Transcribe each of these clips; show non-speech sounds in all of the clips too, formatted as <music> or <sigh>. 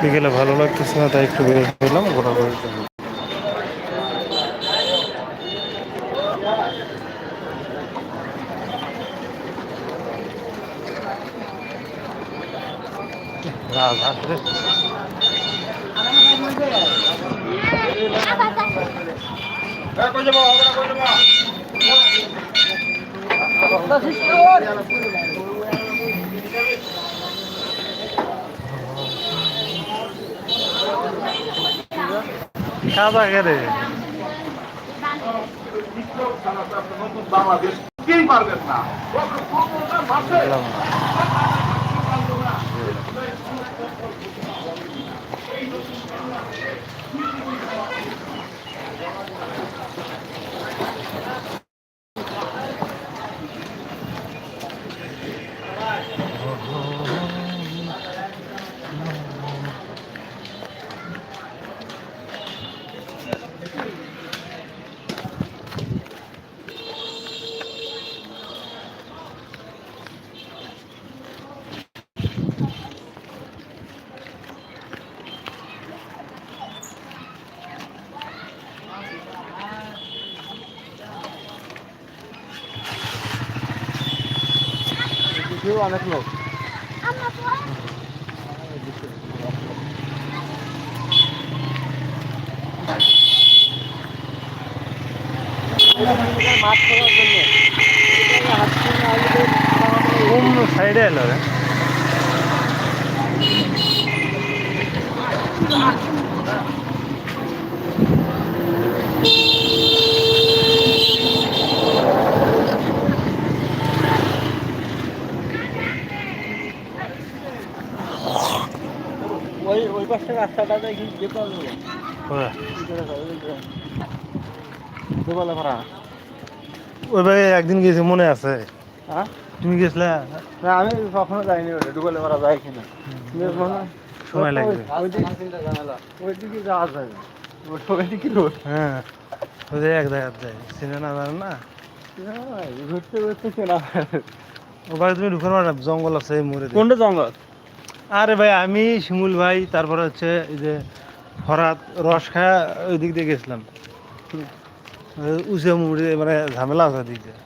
বিকেলে ভালো লাগতেছে না তাই একটু বেরিয়ে পেলাম ঘোরাঘুরির জন্য রাজহাট রে। সাদা কেরে? বাংলাদেশ পারবেন না। অনেক লোক। মাছ খাওয়ার জন্য সাইডে এলো রে। ওই ওই পাশে রাস্তাটা দেখি যে পারব কোথায়? দুবেলা ভাড়া। ওই ভাই একদিন গেছি মনে আছে? হ্যাঁ? তুমি গেছিলে? না আমি কখনো যাইনি ওটা দুবেলা ভাড়া যাই কিনা। সময় লাগবে। ওইদিকে যাওয়া যাবে ওইদিকে রোড। হ্যাঁ। ওই এক জায়গায় যায়। চিনে না জানো না? ঘুরতে ঘুরতে চেনা ওখানে তুমি ঢুকে পারো জঙ্গল আছে এই মোড়ে কোনটা জঙ্গল? আরে ভাই আমি শিমুল ভাই তারপরে হচ্ছে এই যে ফরাত রস খায়া ওই দিক দিয়ে গেছিলাম। উঁচু মুড়ি মানে ঝামেলা আছে দিক দিয়ে।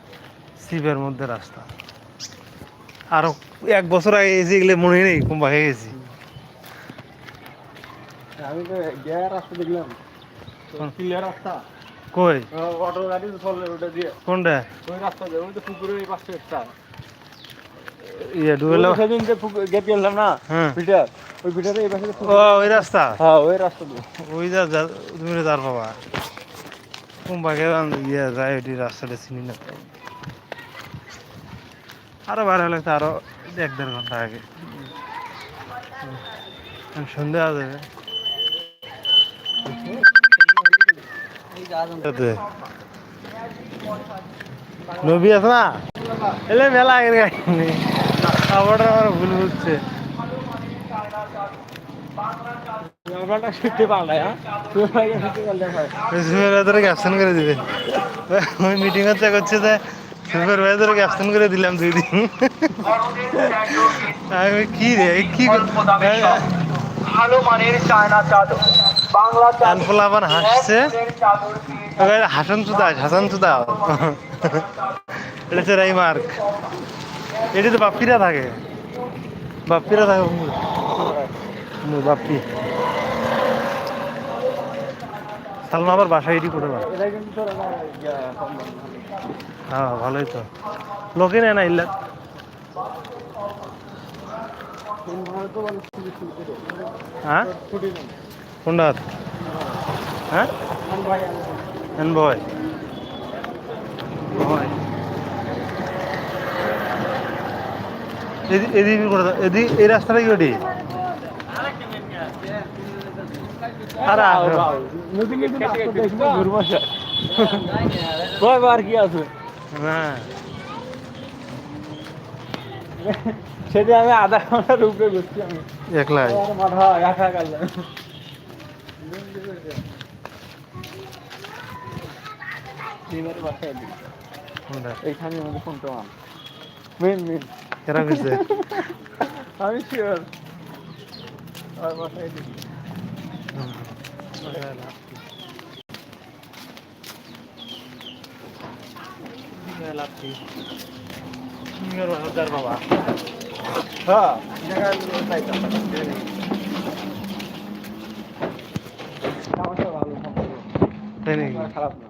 সিপের মধ্যে রাস্তা। আরও এক বছর আগে এসে গেলে মনে নেই কুম্বা হয়ে গেছি। আমি তো গিয়ে রাস্তা দেখলাম। রাস্তা। কই? অটো গাড়ি দিয়ে। কোনটা? ওই রাস্তা দিয়ে ওই তো পুকুরের পাশে একটা। ইয়ে ডুবেলা গেলাম না হ্যাঁ। পিটার ওই পিটারে এই পাশে ও ওই রাস্তা? হ্যাঁ ওই রাস্তা ওই যা যা- তুমি যার বাবা। কুম্বাকে ইয়ে যায় রাস্তাটা চিনি না। আরও বার হলে আরও এক দেড় ঘণ্টা আগে। এখন সন্ধে হয়ে নবী আছে না? এলে মেলা আগের কাহিনী খাবারটা আমার ভুল বুঝছে। হ্যাঁ? ক্যাপশন করে দিবে। মিটিং হচ্ছে করছে যে সুপারভাইজারে ক্যাপশন করে দিলাম দুই দিন। আমি কি রে এই কি ভালো মানের চায়না চাদর বাংলা কানফুলা আবার হাসছে? হাসান চুদা হাসান চুদা। এটা রাই মার্ক। এটি তো বাপ্পিরা থাকে। বাপ্পিরা থাকে বাপ্পি। সালমা আবার বাসায় এটি করে। হ্যাঁ ভালোই তো। লোকে নেয় না ইল্লা। হ্যাঁ। কোনটা হ্যাঁ? আমি ভাই এদিকে করে দাও এদি এই রাস্তাটা কি ওটি? আছে? হ্যাঁ সেটা আমি আধা ঘণ্টার উপরে ঘুরছি আমি। একলাই। মাথা একা গেল এইখানে আমাদের ফোনটা আন মেন মেন কেরা কইছে আমি শিওর আর হাজার বাবা হ্যাঁ ভালো খারাপ না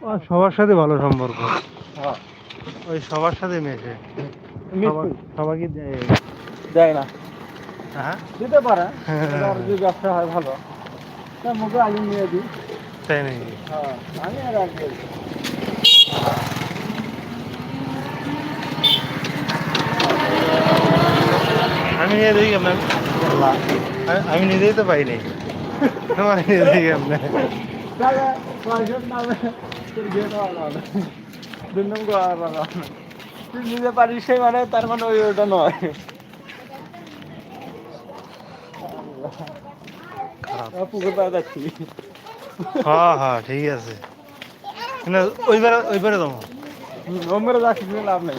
ও, সবার সাথে ভালো সম্পর্ক। ওই সবার সাথে মেশে। সবাইকে দেয়। না। হ্যাঁ? দিতে পারে হ্যাঁ। যদি ব্যবসা হয় ভালো তা মুখে আগে নিয়ে দিই তাই নাকি? হ্যাঁ আমি আর আগে আমি নিয়ে দেখি আপনার আমি- নিজেই তো পাই নাই আমার নিয়ে দেখি আপনার তাহলে পয়সার নামে নিজে পারিস সেই মানে তার মানে ওই ওটা নয় পুকুর পাড়ে যাচ্ছি হ্যাঁ হ্যাঁ ঠিক আছে ওইবারে ওইবারে যাচ্ছি লাভ নেই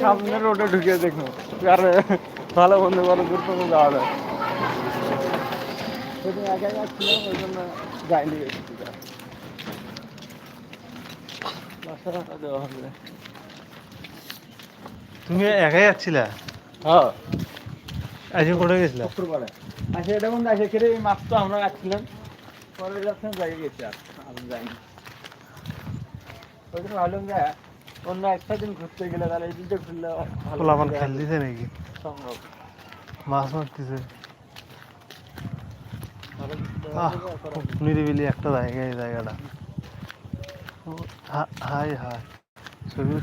সামনের রোডে ঢুকে দেখুন আর ভালো বন্ধু যাওয়া যায় যাইনি বেশি দূরে। বাসা ভাড়া দেওয়া হবে তুমি একাই যাচ্ছিলা হ্যাঁ। আজকে কোথায় গেছিলা? শুক্রবারে। আচ্ছা এটা কোন আসে কেটে এই মাছ তো আমরা রাখছিলাম পরে যাচ্ছিলাম জায়গায় গেছি আর আমি যাইনি। ওই জন্য ভাবলাম যে অন্য একটা দিন ঘুরতে গেলে তাহলে এই দিনটা ঘুরলে ভালো পোলাপান। খেল দিছে নাকি? সম্ভব। মাছ মারতেছে। নিরিবিলি একটা জায়গা এই জায়গাটা। হাই হাই ছবি?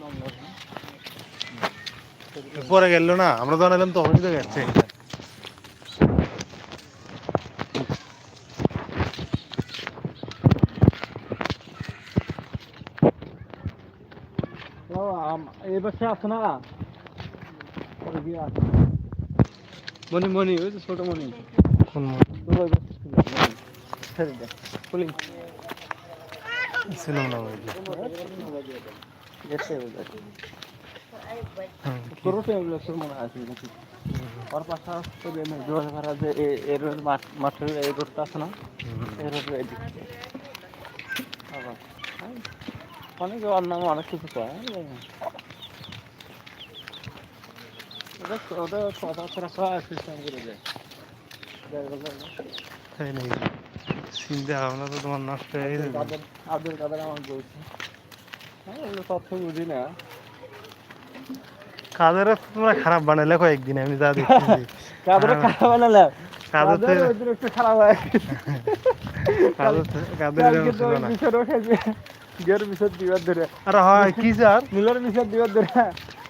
নম্বর, হ্যাঁ? পরে গেল না আমরা যখন এলাম তো গেছে ও, আম- এই বছর আসো না গিয়ে আসো। মনি মনি ওই তো ছোট মনি কোন মনি। ছিলাম না ওই যে। গেছে ওদের। হুম, কি- তোরও তো এগুলো তোর মনে আছে নাকি? ওর পাশে আসতে গেলে না, জোয়ার ভাড়া যে এ- এ রোড মাঠ- মাঠের এই রোডটা আছে না? এই রোডের এদিক হ্যাঁ, অনেকে কিছু হ্যাঁ। ওদের ওদের কথাবার্তা কয় সিস্টেম করে দেয় দেয় বলে, তাই নাকি চিন্তা ভাবনা তো তোমার নষ্ট হয়ে গেছে আব্দুল কাদের আমার বলছে হ্যাঁ এগুলো তথ্য বুঝি না কাদের তোমরা খারাপ বানাইলে কয়েকদিন আমি যা কাদের হ্যাঁ। খারাপ কাদের তো একটু খারাপ হয় কাদের কাদের বিষয় গের বিষয় দিবার ধরে আরে হয় কি স্যার মিলার বিষয় দিবার ধরে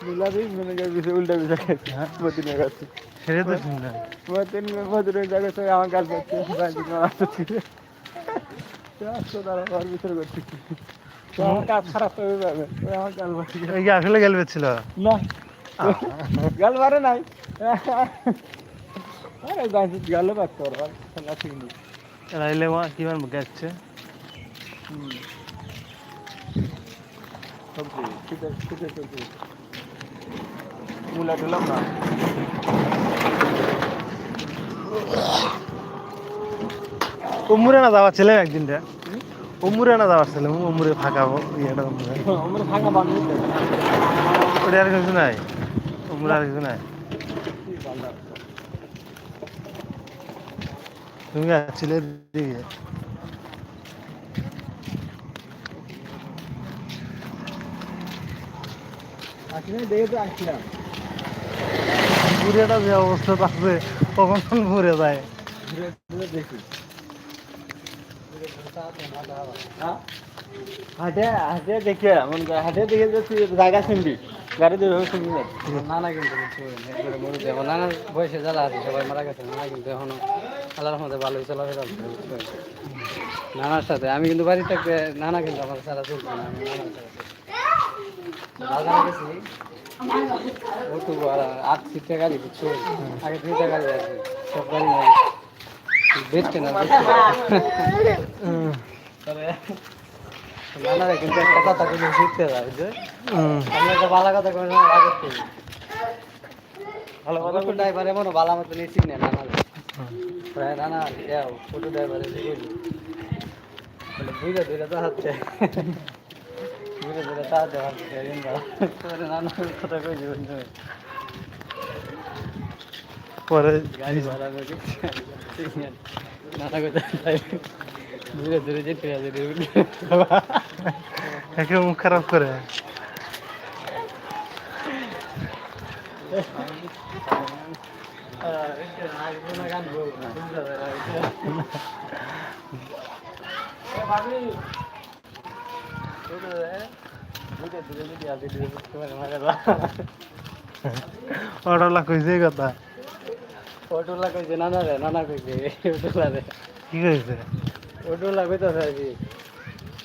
মিলারই ম্যানেজার বিষয় উল্টা বিষয় খাইছে। মতিনের কাছে। সেটা তো শুনলাম মতিন মতিনের জায়গায় তো আমার গাল পাচ্ছে বাড়ি আসতো তারা আমার করছে। কাজ খারাপ হয়ে যাবে আমার গাল কি আসলে গেলবে ছিল না। গাল মারে নাই। আরে গাছ গালে খেলা ঠিক নেই রাইলে মা কি মান গেছে? হুম। সবজি শীতের শীতের সবজি। মূলা টুলাম না উমুরে না যাওয়ার ছিলাম একদিন রে উমুরে না যাওয়ার ছিলাম উমুরে ফাঁকাবো ইয়েটা উমুরে আমরা ভাঙা বানিয়ে ওটা আর কিছু নাই উমুরে আর কিছু নাই তুমি আসছিলে দিকে আসলে দেখে তো আসছিলাম পুরেটা যে অবস্থা আছে কখন যায় ঘুরে হ্যাঁ? হাটে হাটে দেখে মন করে হাটে দেখে যে তুই জায়গা শুনবি গাড়ি দিয়ে ভাবে শুনবি নানা কিন্তু নানার বয়সে জ্বালা আছে সবাই মারা গেছে নানা কিন্তু এখনও আল্লাহর মধ্যে ভালোই চলাফেরা নানার সাথে আমি কিন্তু বাড়ি থাকতে নানা কিন্তু আমার সারা চলছে না আমি নানার সাথে চলছি। বাজারে গেছি ও তো আট সিটটা গাড়ি বুঝছ আগে দুইটা গাড়ি আছে সব গাড়ি গেছে। বেস্ট না তবে নানারা কিন্তু একটা কথা কিন্তু শিখতে যায় যে। আমরা একটা ভালো কথা কোনো নেই। ভালো কথা ড্রাইভার এমন ভালো মতো নিয়ে চিনে নানা প্রায় নানা যাও ছোটো ড্রাইভারে যে বলি বলে বুঝে ধরে তো হাতে বুঝে ধরে তা তোরে নানা কথা কই জীবন পরে গাড়ি ভাড়া করে নানা কথা বুঝে ধরে যেতে আছে একে মুখ খারাপ করে। অটোলা কইছে কথা ওটুলা কইছে নানা রে নানা কইছে ওটুলা রে কি কইছে ওটুলা কইতাছে আজি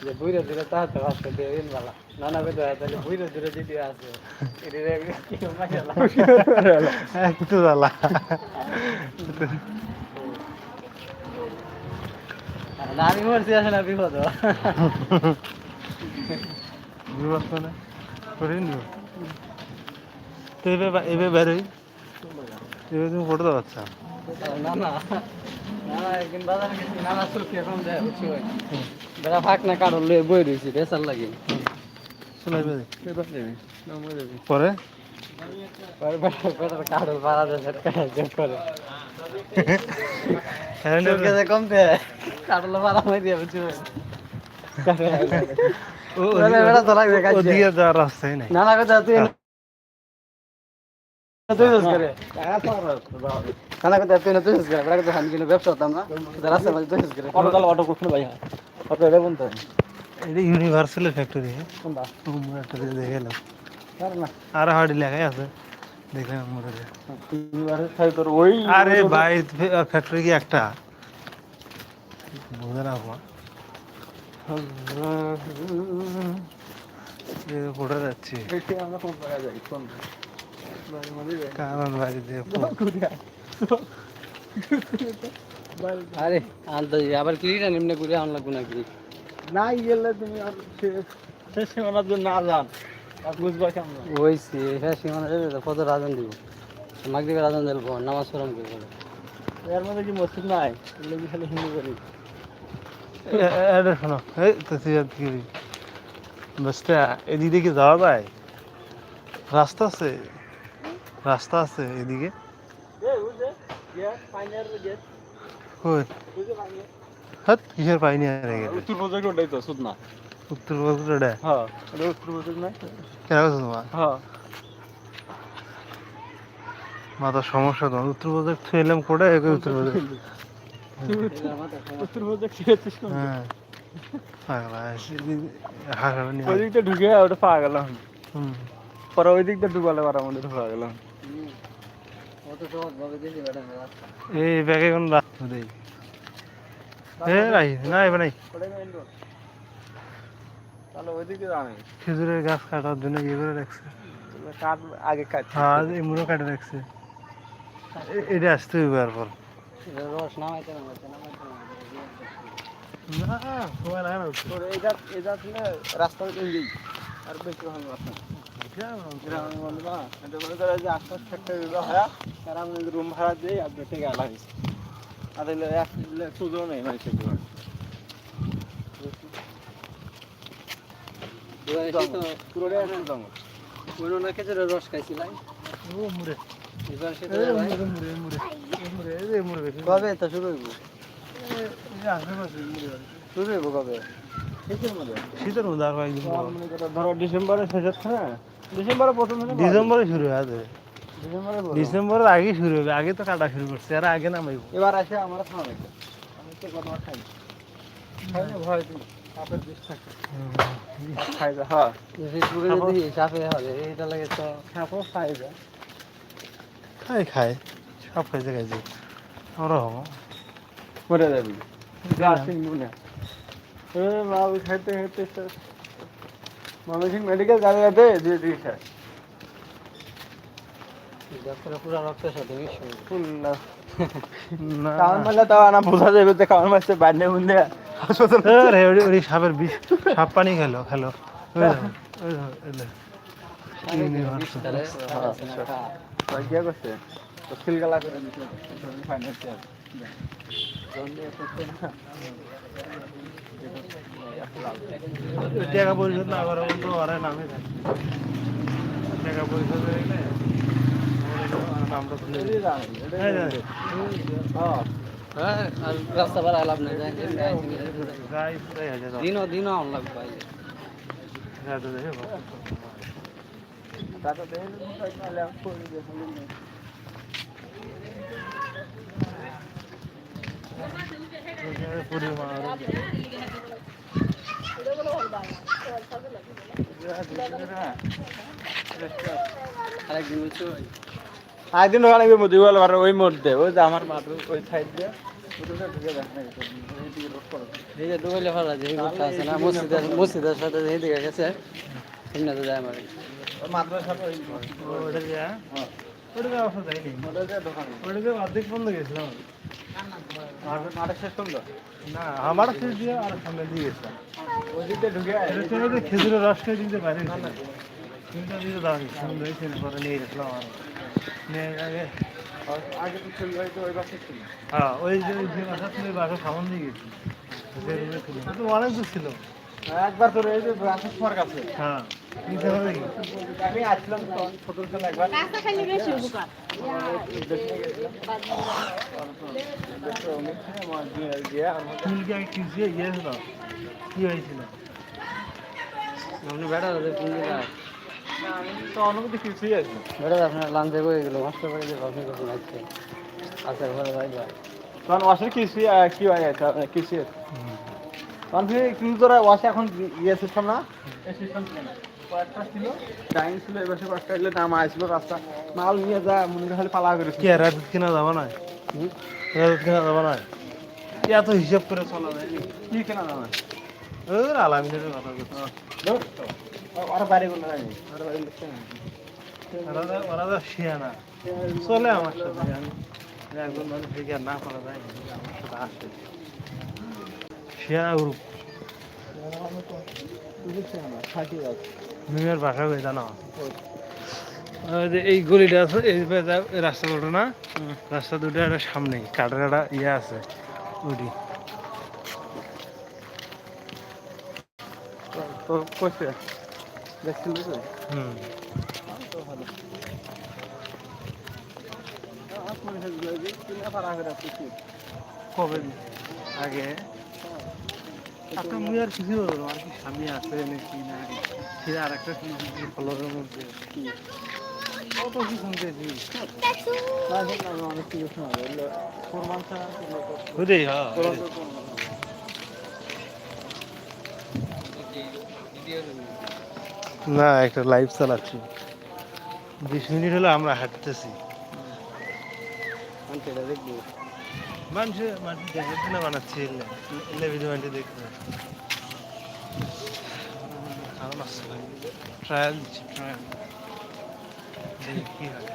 যে বুইরে দূরে তাহাতে ভাষা দিয়ে ইন বালা নানা কইতে তাহলে বুইরে দূরে যদি আছে এটি রে কি মাইলা একটু জ্বালা না আমি মরছি আসে না বিপদ করে নিব তো এবে এবে বেরোই তুমি ফটো না না বেড়া ফাঁক না কারণ লয়ে বই রয়েছি লাগে পরে করে হ্যাঁ, চোখে যে কমতে কাটলো পালা মাই দিয়ে বুঝছি ভাই ও- বলে বেড়া তো লাগবে কাজ ওদিকে যাওয়ার রাস্তাই নাই নানা কথা তুই তুই দোষ করে নানা কথা তুই না তুই দোষ করে বেড়া কথা আমি কিন্তু ব্যবসা হতাম না রাস্তার মাঝে তুই দোষ করে অটো তাহলে অটো করছিল ভাই অটো এটা বলতে এটা ইউনিভার্সাল ফ্যাক্টরি কোনটা একটা দিয়ে দেখে এলাম আর না আর হাড়ি লেখাই আছে দেখলাম মোটরে এবারে খাই তোর ওই আরে ভাই ফ্যাক্টরি কি একটা বুঝে না আমার পড়ে যাচ্ছি। আমরা যাই? কারণ আরে আনতে আবার নিম্নে না গেলে তুমি আর সে- শেষ সীমানার জন্য না যান। বুঝবা কেমন? ওই সে হ্যাঁ সীমানা যাবে তো কত রাজন দিব? মাগরিবের রাজন দিল নামাজ পড়াম করে এর মধ্যে কি মসজিদ নাই? এগুলো খালি হিন্দু করি এটা শোনো। এদিকে যাওয়া যায়? রাস্তা আছে? রাস্তা আছে এদিকে? হাত কিসের পাইনি আর উত্তর প্রজেক্ট ওটাই তো সুদ না। উত্তর বগুড়া হ্যাঁ উত্তর প্রজেক্ট কেন তোমার? হ্যাঁ। মাথার সমস্যা তোমার। উত্তর প্রদেশ এলাম কোটা উত্তর প্রদেশ উত্তর প্রজেক্ট শিখেছিস কোন হ্যাঁ পাগলা ঢুকে ওটা পাওয়া গেল হুম। পরে ওই দিকটা ঢুকালে পারা আমাদের ঢোকা গেল এই ব্যাগে কোন এ নাই খেজুরের গাছ কাটার জন্য ইয়ে করে রাখছে কাট আগে কাট হ্যাঁ এই মুড়ো কাটে রাখছে এটা আসতে হইবে আর পর রস নামাইতে নামাইতে নামাইতে না সময় লাগে না এইটা এটা ছিল রাস্তা এই আর বেশি ভালো রাস্তা এটা রুম ভাড়া দিই আর বেটে গেল আর সুযোগ নেই মানে পুরোটাই জঙ্গল রস ও মুড়ে। কবে তো শুরু হইব। শুরু হইব কবে? শীতের মধ্যে? আর কয়েকদিন ধরো ডিসেম্বরের শেষের হ্যাঁ? ডিসেম্বরের প্রথম ডিসেম্বরে শুরু হয়। ডিসেম্বরে ডিসেম্বরের আগে শুরু হবে আগে তো কাটা শুরু করছে আর আগে নামাইব। এবার আসে আমার খাওয়া আমি তো কথা খাই খাই না ভয় তুমি সাপের বিষ থাকে। খাই যা হ্যাঁ। ফেসবুকে যদি সাপে হবে এটা লাগে তো সাপও খাই যা খাই খাই সব খাইছে খাইছে আমরা হব মরে যাবি। খাইতে খাইতে ময়মনসিং মেডিকেল যাবে <laughs> যাবে দিয়ে দিয়ে খায় যে সাপের বিষ সাপ পানি খেলো খেলো। গিয়া করছে? তো সিলগালা করে দিতে ফাইনান্সিয়াল ওই টাকা পরিশোধ না করা বলতো ওরা নামে থাকে টাকা পরিশোধ হয়ে গেলে নামটা খুলে দিই। এই যে, হ্যাঁ আর রাস্তা পার যাই। হয়ে দিনও দিনও দেখে ভালো। টাকা দেয় নাহলে করে দিয়ে ওইখানে পরিমাণ আরও একদিন ওখানে মধ্যে ওই মধ্যে ওই যে আমার মাঠ, ওই সাইড দিয়ে। এই যে দুবেলে ফেলা আছে না। মসজিদের মসজিদের সাথে যে এদিকে গেছে তো যায় আমার। মাদ্রাসার ওটা হ্যাঁ ওটা ওটা দোকানে। ওটা দিয়ে অর্ধেক বন্ধ গেছিলাম মাঠে মাঠে শেষ করল না আমার শেষ দিয়ে আর সামনে দিয়ে গেছিলাম ওই দিক ঢুকে তো ওই যে খেজুরের রস খেয়ে দিতে পারি পরে নিয়ে গেছিলাম আর নিয়ে আগে। আগে তো ছিল ওই তো ওই পাশে ছিল। হ্যাঁ ওই যে যে বাসা ছিল ওই বাসার সামন দিয়ে গেছি। তো অনেক দূর ছিল একবার তোর এই যে কাছে হ্যাঁ। আমি আসলাম একবার। রাস্তা খালি বেশি উপকার গিয়েছিল কি হয়েছিল? আপনি বেটা দাদা কোন দিকে তো অনুমতি কিছুই আছে আপনার লাঞ্চে গেল বাড়ি যে আপনি কখন আসছে আসার ঘরে যাই বা তখন ওয়াশের কিছুই কি হয় কিছুই আছে তখন কিন্তু তোরা ওয়াশে এখন ইয়ে সিস্টেম না? সিস্টেম না। কয়েকটা ছিল। ডাইনিং ছিল এবার কয়েকটা এগুলো রাস্তা। মাল নিয়ে যা মনে হয় খালি পালা করে কি আর রাত কিনা যাব না রাত কিনা যাব না এত হিসাব করে চলা যায়? কি কেনা দাম ওর আলামিনের কথা করছে ওরা বাইরে কোনো যায়নি ওরা বাইরে লোক কেন ওরা যা- শিয়ানা চলে আমার সাথে আমি একজন মানুষ না করা যায় আমার সাথে আসে। শিয়ানা গ্রুপ থাকি যাচ্ছে। মিমের বাসা হয়ে জানো এই গলিটা আছে এই রাস্তা দুটো না? রাস্তা দুটো একটা সামনে কাটার একটা ইয়ে আছে ওটি তো কইছে দেখছিল তো হুম। কবে আগে। একটা মুই আর কিছু আর কি স্বামী আছে নাকি না আর একটা ফলোরের মধ্যে। কত কি শুনতেছি অনেক কিছু শোনা যায় ফোরমান ছাড়া বুঝেই হ্যাঁ না একটা লাইভ চালাচ্ছি। বিশ মিনিট হলো আমরা হাঁটতেছি। দেখব। মানুষ দেখার জন্য বানাচ্ছি এলে এলে ভিডিও বানিয়ে ভাই ট্রায়াল দিচ্ছি ট্রায়াল দেখি কি হয়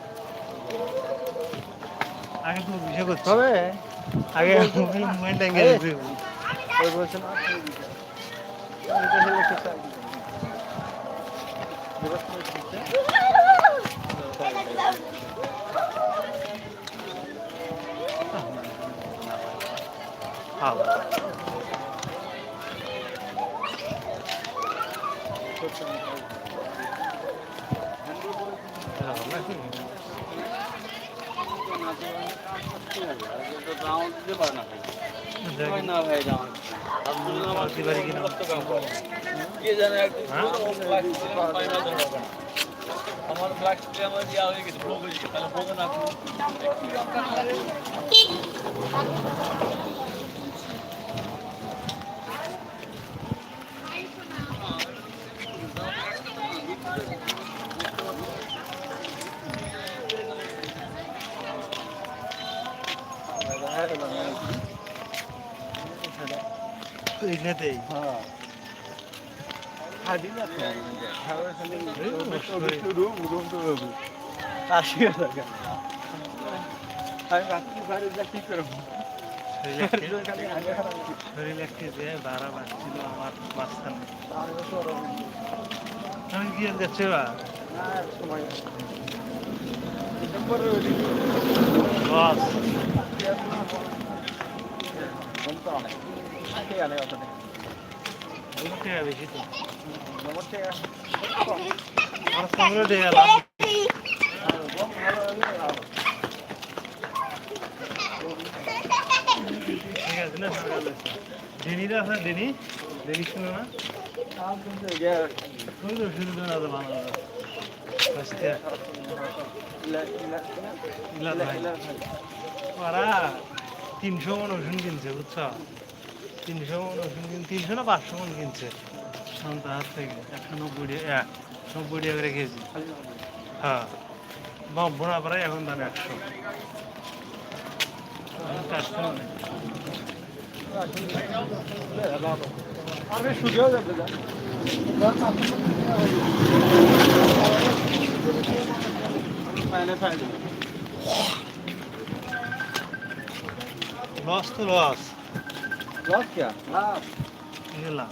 আগে তো বিষয় করছি। তবে আগে মোবাইল মোবাইলটা এঙ্গে দিচ্ছি ওই বলছে না হ্যাঁ না ভাই যাওয়া পারি কিনা হ্যাঁ? আমার ব্ল্যাক আমার ইয়া হয়ে গেছে ব্লক হয়ে গেছে তাহলে ব্লক না করব শরীর একটি- যে বাড়া বাড়ছিল আমার মাঝখানে। আমি আর যাচ্ছে বা? সময় ডিসেম্বরে বস বলতে অনেক ঠিক আছে কথা নেই বহুত টাকা বেশি তো নম্বর থেকে আমার সঙ্গে উঠে গেলাম ঠিক আছে না ডেনিটা আছে ডেনি ডেনি শুনো না ওই তো শুরু করে না তো ভালো আজকে ইলা ভাই ওরা তিনশো মন ওষুধ কিনছে বুঝছ? তিনশো মন ওষুধ কিনছে তিনশো না পাঁচশো মন কিনছে। সন্তান হাত থেকে। একশো নব্বই টাকা নব্বই টাকা করে কেজি। হ্যাঁ বোনা পরে এখন দাম একশো। আরে সুযোগ যাবে লস তো লস লস क्या লাভ গেলাম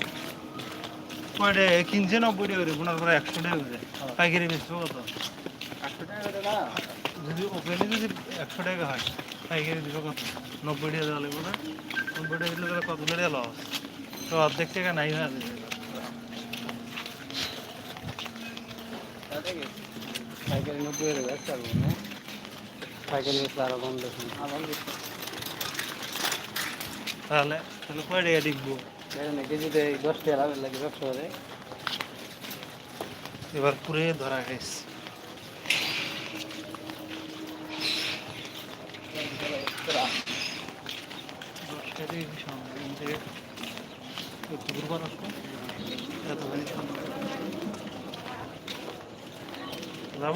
কয়টা কিনছে নব্বই টাকা করে বোনার পরে একশো টাকা করে পাইকারি বেচবো কত একশো টাকা করে না যদি ওপেনে যদি একশো টাকা হয় পাইকারি দিবে কত নব্বই টাকা দেওয়া লাগবে না নব্বই টাকা দিলে তাহলে কত টাকা লস তো অর্ধেক টাকা নাই হয়ে যাবে পাইকারি নব্বই না পাইকারি আরও কম দেখুন তাহলে তাহলে কয় টাকা না কেজিতে দশ টাকা লাভের লাগে ব্যবসা করে এবার পুরে ধরা গেছে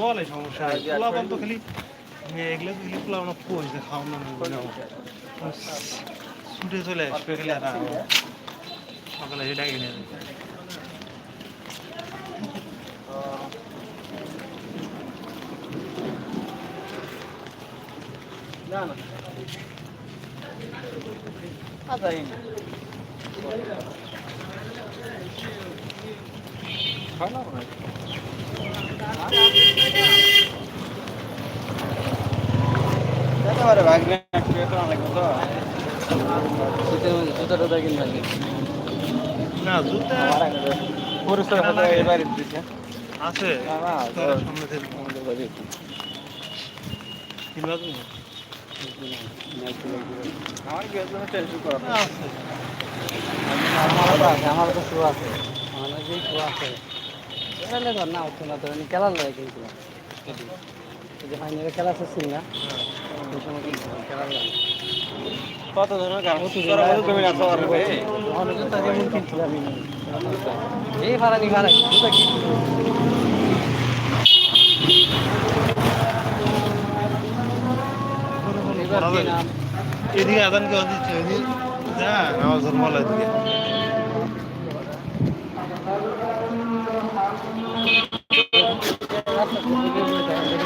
আলে সমস্যা তো খালি এগুলো খালি পয়সা খাওয়ানো ছুটে চলে আসবে খালি আর সকালে এসে ডাকি নিয়ে হয় একেবারে ভাগ নেই একটু অনেক তো শীতের মধ্যে জুতা লাগে না জুতা পরিষ্কার হলে এবারে দিচ্ছে আছে না সামনে থেকে কিনবা। তুমি আমার কি জন্য টেনশন করা আছে আমার তো আছে আমার তো শু আছে। আমার যে শু আছে। এখানে ধর না হচ্ছে না তো আমি খেলার লাগে কিন্তু যে ফাইনালে খেলা শেষ না ওই সময় লাগে কত ধরনের গান আমার কিনছিলাম এই এদিকে আদান কেউ দিচ্ছে এদিকে যা হ্যাঁ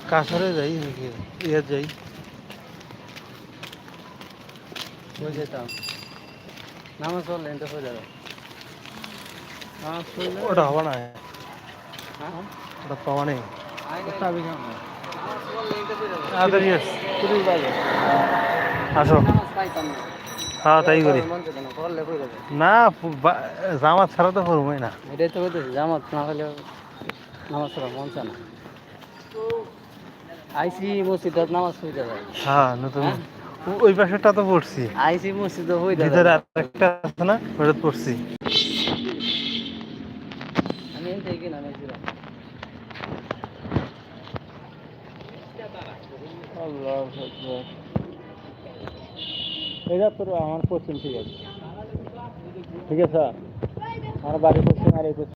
কাছরে যাই নাকি ইয়ে যাই। যেতাম নামাজ পড়লে এটা হয়ে যাবে। নামাজ ওটা হবে না। হ্যাঁ? ওটা পাওয়া নেই। হয়ে আসো। না হ্যাঁ তাই করি। না পড়লে কই যাবে। না বা- জামাত ছাড়া তো করবোই না। এটাই তো জামাত না হলে নামাজ পড়া মন চায় না। আইসি মসজিদত নামাজ পড়তে যায় হ্যাঁ নতুন। ওই পাশেরটা তো পড়ছি। আইসি মসজিদ হইতে ভিতরে আরেকটা আছে না ওটা পড়ছি। আমি কিনা নিয়েছিলাম এটা তোর আমার পশ্চিম ঠিক আছে ঠিক আছে? আমার বাড়ি পশ্চিম আর এই পশ্চিম।